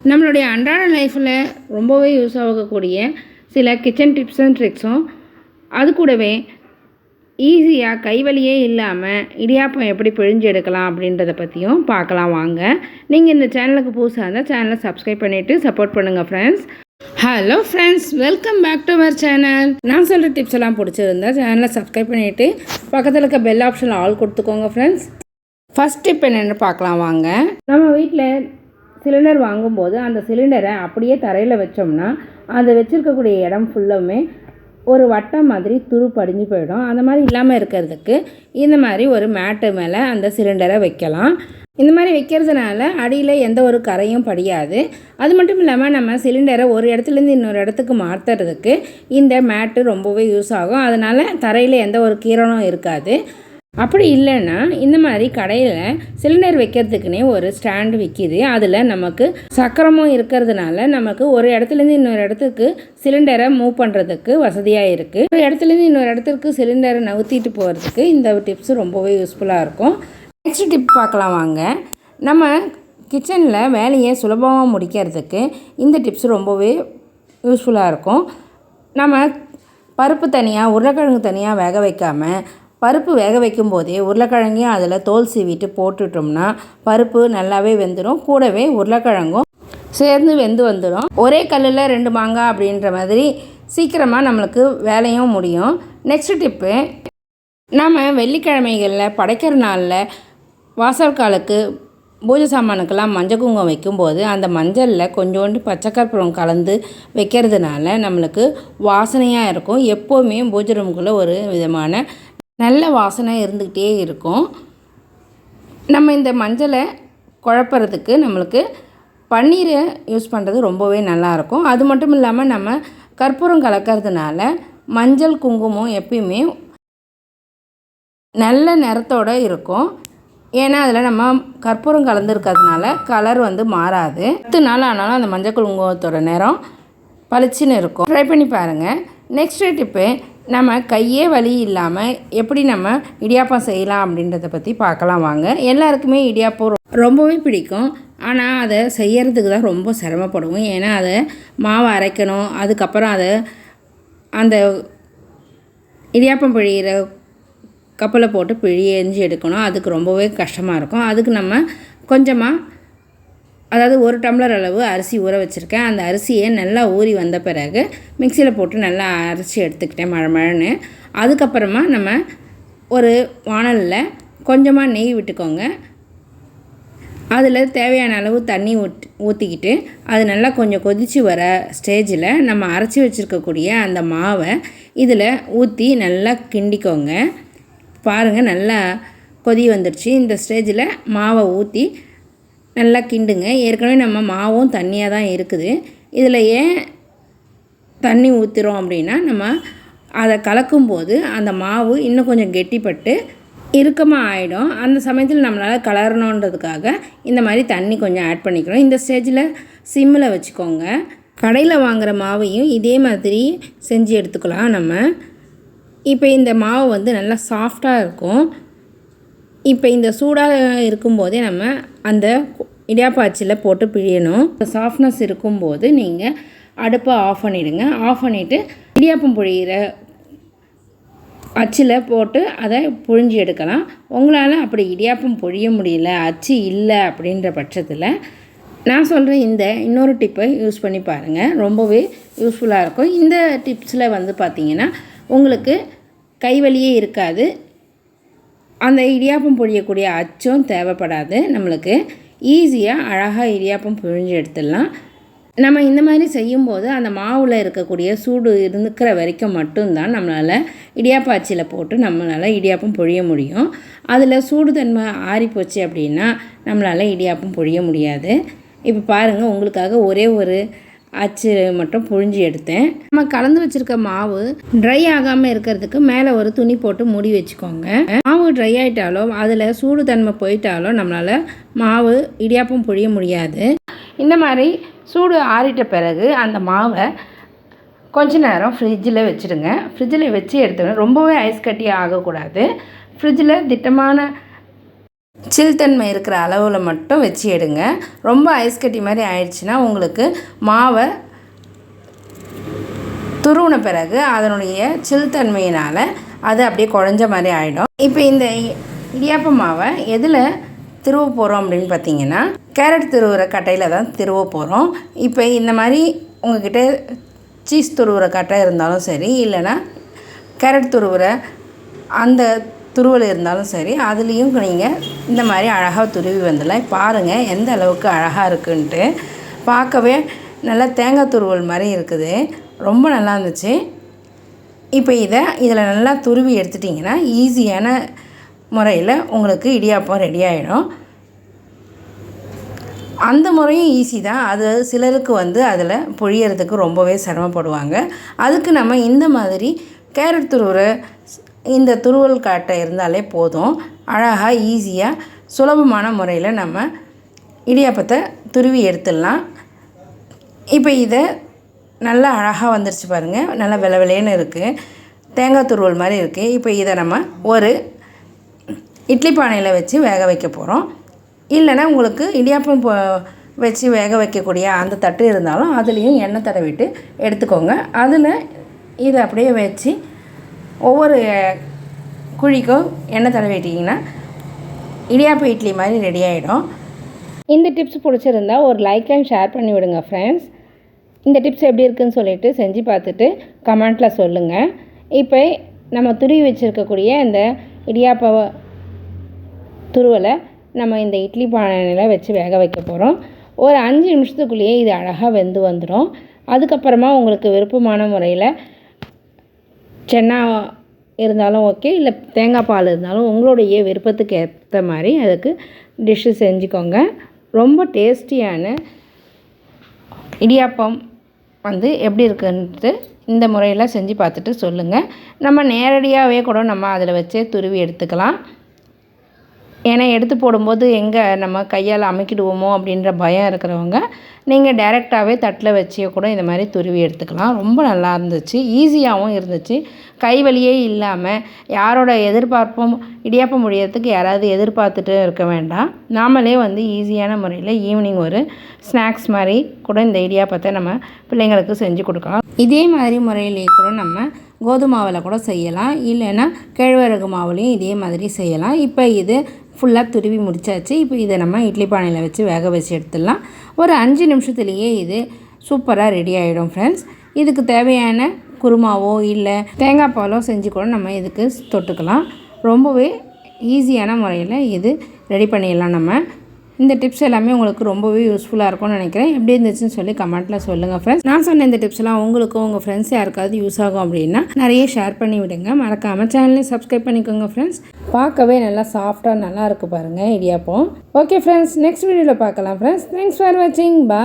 நம்மளுடைய அன்றாட லைஃப்பில் ரொம்பவே யூஸ் ஆகக்கூடிய சில கிச்சன் டிப்ஸ் அண்ட் ட்ரிக்ஸும் அது கூடவே ஈஸியாக கைவலியே இல்லாமல் இடியாப்பம் எப்படி பிழிஞ்சு எடுக்கலாம் அப்படின்றத பற்றியும் பார்க்கலாம் வாங்க. நீங்கள் இந்த சேனலுக்கு புதுசாக இருந்தால் சேனலை சப்ஸ்கிரைப் பண்ணிவிட்டு சப்போர்ட் பண்ணுங்கள் friends hello friends welcome back to our channel நான் சொல்கிற டிப்ஸ் எல்லாம் பிடிச்சிருந்தா சேனலை சப்ஸ்கிரைப் பண்ணிவிட்டு பக்கத்தில் இருக்க பெல் ஆப்ஷன் ஆல் கொடுத்துக்கோங்க ஃப்ரெண்ட்ஸ் ஃபஸ்ட் டிப் என்னென்னு பார்க்கலாம் வாங்க. நம்ம வீட்டில் சிலிண்டர் வாங்கும்போது அந்த சிலிண்டரை அப்படியே தரையில் வச்சோம்னா அதை வச்சுருக்கக்கூடிய இடம் ஃபுல்லுமே ஒரு வட்டம் மாதிரி துரு படிஞ்சு போயிடும். அந்த மாதிரி இல்லாமல் இருக்கிறதுக்கு இந்த மாதிரி ஒரு மேட்டு மேலே அந்த சிலிண்டரை வைக்கலாம். இந்த மாதிரி வைக்கிறதுனால அடியில் எந்த ஒரு கரையும் படியாது. அது மட்டும் இல்லாமல் நம்ம சிலிண்டரை ஒரு இடத்துலேருந்து இன்னொரு இடத்துக்கு மாற்றுறதுக்கு இந்த மேட்டு ரொம்பவே யூஸ் ஆகும். அதனால் தரையில் எந்த ஒரு கீரனும் இருக்காது. அப்படி இல்லைன்னா இந்த மாதிரி கடையில் சிலிண்டர் வைக்கிறதுக்குனே ஒரு ஸ்டாண்டு விற்கிது அதில் நமக்கு சக்கரமும் இருக்கிறதுனால நமக்கு ஒரு இடத்துலேருந்து இன்னொரு இடத்துக்கு சிலிண்டரை மூவ் பண்ணுறதுக்கு வசதியாக இருக்குது ஒரு இடத்துலேருந்து இன்னொரு இடத்துக்கு சிலிண்டரை நவுத்திட்டு போகிறதுக்கு இந்த டிப்ஸ் ரொம்பவே யூஸ்ஃபுல்லாக இருக்கும். நெக்ஸ்ட் டிப் பார்க்கலாம் வாங்க. நம்ம கிச்சனில் வேலையை சுலபமாக முடிக்கிறதுக்கு இந்த டிப்ஸ் ரொம்பவே யூஸ்ஃபுல்லாக இருக்கும். நம்ம பருப்பு தனியாக உருளைக்கிழங்கு தனியாக வேக வைக்காமல் பருப்பு வேக வைக்கும் போதே உருளைக்கிழங்கையும் அதில் தோல் சீவிட்டு போட்டுட்டோம்னா பருப்பு நல்லாவே வெந்துடும். கூடவே உருளைக்கிழங்கும் சேர்ந்து வெந்து வந்துடும். ஒரே கல்லில் ரெண்டு மாங்காய் அப்படின்ற மாதிரி சீக்கிரமாக நம்மளுக்கு வேலையும் முடியும். நெக்ஸ்ட் டிப்பு நம்ம வெள்ளிக்கிழமைகளில் படைக்கிற நாளில் வாசற்காலுக்கு பூஜை சாமானுக்கெல்லாம் மஞ்சள் குங்குமம் வைக்கும்போது அந்த மஞ்சளில் கொஞ்சோண்டு பச்சைக்கற்பூரம் கலந்து வைக்கிறதுனால நம்மளுக்கு வாசனையாக இருக்கும். எப்போவுமே பூஜை ரூமுக்குள்ளே ஒரு விதமான நல்ல வாசனை இருந்துக்கிட்டே இருக்கும். நம்ம இந்த மஞ்சளை குழப்பறதுக்கு நம்மளுக்கு பன்னீரை யூஸ் பண்ணுறது ரொம்பவே நல்லாயிருக்கும் அது மட்டும் இல்லாமல் நம்ம கற்பூரம் கலக்கிறதுனால மஞ்சள் குங்குமம் எப்பயுமே நல்ல நிறத்தோடு இருக்கும். ஏன்னா அதில் நம்ம கற்பூரம் கலந்துருக்கிறதுனால கலர் வந்து மாறாது. பத்து நாள் ஆனாலும் அந்த மஞ்சள் குங்குமத்தோட நிறம் பளிச்சுன்னு இருக்கும். ட்ரை பண்ணி பாருங்கள் நெக்ஸ்ட் டிப்பு நம்ம கையே வலி இல்லாமல் எப்படி நம்ம இடியாப்பம் செய்யலாம் அப்படின்றத பற்றி பார்க்கலாம் வாங்க. எல்லாருக்குமே இடியாப்பம் ரொம்பவே பிடிக்கும். ஆனால் அதை செய்யறதுக்கு தான் ரொம்ப சிரமப்படுவோம். ஏன்னா அதை மாவை அரைக்கணும். அதுக்கப்புறம் அதை அந்த இடியாப்பம் பிழிகிற கப்பலை போட்டு பிழியஞ்சு எடுக்கணும். அதுக்கு ரொம்பவே கஷ்டமாக இருக்கும். அதுக்கு நம்ம கொஞ்சமாக அதாவது ஒரு டம்ளர் அளவு அரிசி ஊற வச்சுருக்கேன். அந்த அரிசியை நல்லா ஊறி வந்த பிறகு மிக்சியில் போட்டு நல்லா அரைச்சி எடுத்துக்கிட்டேன் மழை மழைன்னு. அதுக்கப்புறமா நம்ம ஒரு வானலில் கொஞ்சமாக நெய் விட்டுக்கோங்க. அதில் தேவையான அளவு தண்ணி ஊட் ஊற்றிக்கிட்டு அது நல்லா கொஞ்சம் கொதித்து வர ஸ்டேஜில் நம்ம அரைச்சி வச்சுருக்கக்கூடிய அந்த மாவை இதில் ஊற்றி நல்லா கிண்டிக்கோங்க. பாருங்கள் நல்லா கொதி வந்துடுச்சு இந்த ஸ்டேஜில் மாவை ஊற்றி நல்லா கிண்டுங்க. ஏற்கனவே நம்ம மாவும் தண்ணியாக தான் இருக்குது. இதில் ஏன் தண்ணி ஊற்றுறோம் அப்படின்னா நம்ம அதை கலக்கும்போது அந்த மாவு இன்னும் கொஞ்சம் கெட்டிப்பட்டு இறுக்கமாக ஆகிடும் அந்த சமயத்தில் நம்மளால் கலரணுன்றதுக்காக இந்த மாதிரி தண்ணி கொஞ்சம் ஆட் பண்ணிக்கிறோம் இந்த ஸ்டேஜில் சிம்மில் வச்சுக்கோங்க. கடையில் வாங்குகிற மாவையும் இதே மாதிரி செஞ்சு எடுத்துக்கலாம் நம்ம. இப்போ இந்த மாவு வந்து நல்லா சாஃப்டாக இருக்கும். இப்போ இந்த சூடாக இருக்கும்போதே நம்ம அந்த இடியாப்பாச்சியில் போட்டு பிழியணும். சாஃப்ட்னஸ் இருக்கும்போது நீங்கள் அடுப்பை ஆஃப் பண்ணிவிடுங்க ஆஃப் பண்ணிவிட்டு இடியாப்பம் புழியிற அச்சில் போட்டு அதை புழிஞ்சு எடுக்கலாம். உங்களால் அப்படி இடியாப்பம் பொழிய முடியல அச்சு இல்லை அப்படின்ற பட்சத்தில் நான் சொல்கிற இந்த இன்னொரு டிப்பை யூஸ் பண்ணி பாருங்கள் ரொம்பவே யூஸ்ஃபுல்லாக இருக்கும். இந்த டிப்ஸில் வந்து பார்த்திங்கன்னா உங்களுக்கு கைவலியே இருக்காது. அந்த இடியாப்பம் பொழியக்கூடிய அச்சும் தேவைப்படாது. நம்மளுக்கு ஈஸியாக அழகாக இடியாப்பம் புழிஞ்சு எடுத்துடலாம். நம்ம இந்த மாதிரி செய்யும்போது அந்த மாவில் இருக்கக்கூடிய சூடு இருந்துக்கிற வரைக்கும் மட்டும்தான் நம்மளால் இடியாப்பாச்சியில் போட்டு நம்மளால் இடியாப்பம் பொழிய முடியும். அதில் சூடு தன்மை ஆறிப்போச்சு அப்படின்னா நம்மளால் இடியாப்பம் பொழிய முடியாது. இப்போ பாருங்கள் உங்களுக்காக ஒரே ஒரு அச்சு மட்டும் புழிஞ்சு எடுத்தேன். நம்ம கலந்து வச்சுருக்க மாவு ட்ரை ஆகாமல் இருக்கிறதுக்கு மேலே ஒரு துணி போட்டு மூடி வச்சுக்கோங்க. மாவு ட்ரை ஆகிட்டாலோ அதில் சூடு தன்மை போயிட்டாலும் நம்மளால் மாவு இடியாப்பம் புழிய முடியாது. இந்த மாதிரி சூடு ஆறிட்ட பிறகு அந்த மாவை கொஞ்ச நேரம் ஃப்ரிட்ஜில் வச்சுடுங்க. ஃப்ரிட்ஜில் வச்சு எடுத்துக்கணும் ரொம்பவே ஐஸ் கட்டி ஆகக்கூடாது. ஃப்ரிட்ஜில் திட்டமான சில்தன்மை இருக்கிற அளவில் மட்டும் வச்சு எடுங்க. ரொம்ப ஐஸ் கட்டி மாதிரி ஆயிடுச்சுன்னா உங்களுக்கு மாவை துருவின பிறகு அதனுடைய சில்தன்மையினால் அது அப்படியே குழஞ்ச மாதிரி ஆகிடும் இப்போ இந்த இடியாப்ப மாவை எதில் திருவ போகிறோம் அப்படின்னு பார்த்தீங்கன்னா கேரட் திருவுற கட்டையில் தான் திருவ போகிறோம் இப்போ இந்த மாதிரி உங்ககிட்ட சீஸ் துருவுற கட்டை இருந்தாலும் சரி இல்லைன்னா கேரட் துருவுற அந்த துருவல் இருந்தாலும் சரி அதுலேயும் நீங்கள் இந்த மாதிரி அழகாக துருவி வந்துடலாம். பாருங்கள் எந்த அளவுக்கு அழகாக இருக்குன்ட்டு. பார்க்கவே நல்லா தேங்காய் துருவல் மாதிரி இருக்குது. ரொம்ப நல்லா இருந்துச்சு. இப்போ இதை இதில் நல்லா துருவி எடுத்துட்டிங்கன்னா ஈஸியான முறையில் உங்களுக்கு இடியாப்பம் ரெடி ஆகிடும் அந்த முறையும் ஈஸி தான். அது சிலருக்கு வந்து அதில் பொழியறதுக்கு ரொம்பவே சிரமப்படுவாங்க. அதுக்கு நம்ம இந்த மாதிரி கேரட் துருவுற இந்த துருவல் காட்டை இருந்தாலே போதும். அழகாக ஈஸியாக சுலபமான முறையில் நம்ம இடியாப்பத்தை துருவி எடுத்துடலாம். இப்போ இதை நல்லா அழகாக வந்துருச்சு பாருங்கள் நல்லா வில வெளேன்னு இருக்குது தேங்காய் துருவல் மாதிரி இருக்குது இப்போ இதை நம்ம ஒரு இட்லி பானையில் வச்சு வேக வைக்க போகிறோம் இல்லைன்னா உங்களுக்கு இடியாப்பம் போ வச்சு வேக வைக்கக்கூடிய அந்த தட்டு இருந்தாலும் அதுலேயும் எண்ணெய் தடவிட்டு எடுத்துக்கோங்க. அதில் இதை அப்படியே வச்சு ஒவ்வொரு குழிக்கும் எண்ணெய் தடவிட்டிங்கன்னா இடியாப்பு இட்லி மாதிரி ரெடி ஆகிடும் இந்த டிப்ஸ் பிடிச்சிருந்தா ஒரு லைக் அண்ட் ஷேர் பண்ணி விடுங்க ஃப்ரெண்ட்ஸ் இந்த டிப்ஸ் எப்படி இருக்குன்னு சொல்லிட்டு செஞ்சு பார்த்துட்டு கமெண்ட்டில் சொல்லுங்கள் இப்போ நம்ம துருவி வச்சுருக்கக்கூடிய இந்த இடியாப்ப துருவலை நம்ம இந்த இட்லி பானையில் வச்சு வேக வைக்க போகிறோம் ஒரு அஞ்சு நிமிஷத்துக்குள்ளேயே இது அழகாக வெந்து வந்துடும் அதுக்கப்புறமா உங்களுக்கு விருப்பமான முறையில் சென்னா இருந்தாலும் ஓகே இல்லை தேங்காய் பால் இருந்தாலும் உங்களுடைய விருப்பத்துக்கு ஏற்ற மாதிரி அதுக்கு டிஷ்ஷு செஞ்சுக்கோங்க. ரொம்ப டேஸ்டியான இடியாப்பம் வந்து எப்படி இருக்குன்ட்டு இந்த முறையில் செஞ்சு பார்த்துட்டு சொல்லுங்கள் நம்ம நேரடியாகவே கூட நம்ம அதில் வச்சே துருவி எடுத்துக்கலாம். ஏன்னா எடுத்து போடும்போது எங்கே நம்ம கையால் அமைக்கிடுவோமோ அப்படின்ற பயம் இருக்கிறவங்க நீங்கள் டைரெக்டாகவே தட்டில் வச்சே கூட இந்த மாதிரி துருவி எடுத்துக்கலாம். ரொம்ப நல்லா இருந்துச்சு. ஈஸியாகவும் இருந்துச்சு. கை வலியே இல்லாமல் யாரோட எதிர்பார்ப்பும் இடியாப்பம் முடியறதுக்கு யாராவது எதிர்பார்த்துட்டு இருக்க வேண்டாம். நாமளே வந்து ஈஸியான முறையில் ஈவினிங் ஒரு ஸ்நாக்ஸ் மாதிரி கூட இந்த இடியாப்பத்தை நம்ம பிள்ளைங்களுக்கு செஞ்சு கொடுக்கலாம். இதே மாதிரி முறையிலேயே கூட நம்ம கோதுமாவில் கூட செய்யலாம். இல்லைன்னா கேழ்வரகு மாவுலேயும் இதே மாதிரி செய்யலாம். இப்போ இது ஃபுல்லாக துருவி முடிச்சாச்சு. இப்போ இதை நம்ம இட்லி பானையில் வச்சு வேக வச்சு எடுத்துடலாம். ஒரு அஞ்சு நிமிஷத்துலேயே இது சூப்பராக ரெடி ஆகிடும் ஃப்ரெண்ட்ஸ் இதுக்கு தேவையான குருமாவோ இல்லை தேங்காய் பாலோ செஞ்சு கூட நம்ம இதுக்கு தொட்டுக்கலாம். ரொம்பவே ஈஸியான முறையில் இது ரெடி பண்ணிடலாம் நம்ம. இந்த டிப்ஸ் எல்லாமே உங்களுக்கு ரொம்பவே யூஸ்ஃபுல்லாக இருக்கும்னு நினைக்கிறேன். எப்படி இருந்துச்சுன்னு சொல்லி கமெண்ட்டில் சொல்லுங்கள் ஃப்ரெண்ட்ஸ் நான் சொன்ன இந்த டிப்ஸ்லாம் உங்களுக்கும் உங்கள் ஃப்ரெண்ட்ஸ் யாருக்காவது யூஸ் ஆகும் அப்படின்னா நிறைய ஷேர் பண்ணி விடுங்க. மறக்காமல் சேனலையும் சப்ஸ்கிரைப் பண்ணிக்கோங்க ஃப்ரெண்ட்ஸ் பார்க்கவே நல்லா சாஃப்டாக நல்லா இருக்கு பாருங்கள் இடியாப்பம் ஓகே ஃப்ரெண்ட்ஸ் நெக்ஸ்ட் வீடியோவில் பார்க்கலாம் ஃப்ரெண்ட்ஸ் தேங்க்ஸ் ஃபார் வாட்சிங் பா